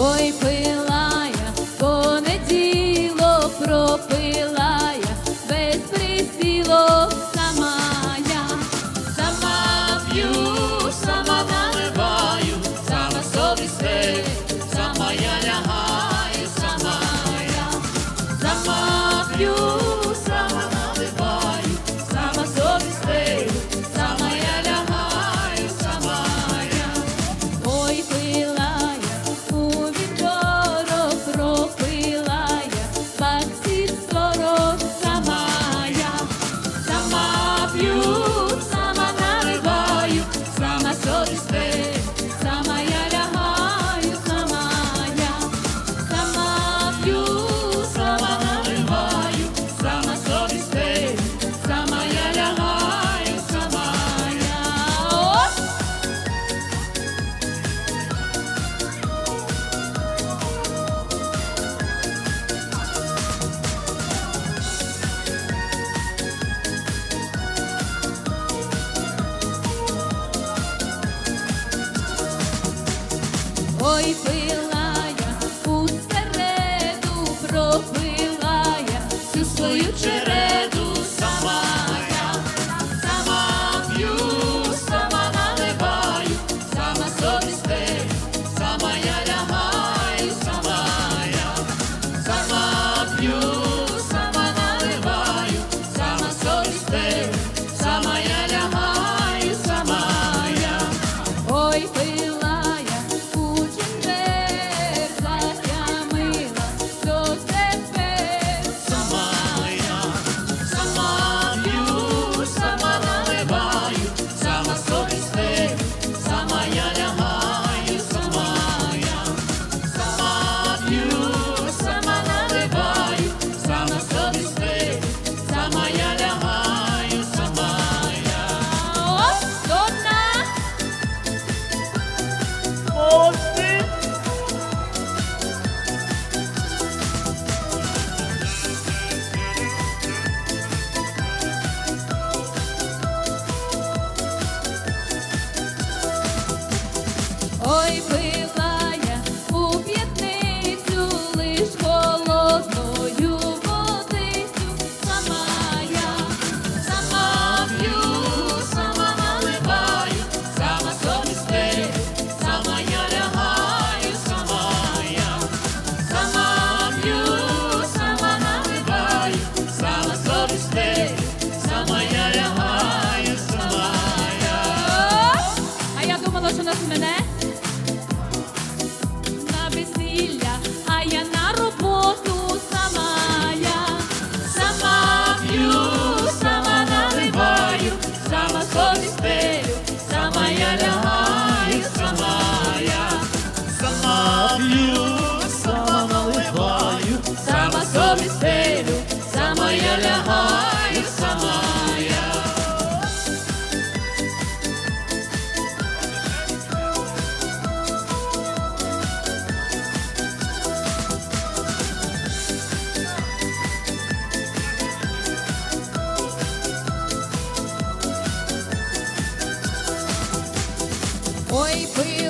Oi, pelo Ой, пила я, усереду пропила я всю. Hoy free.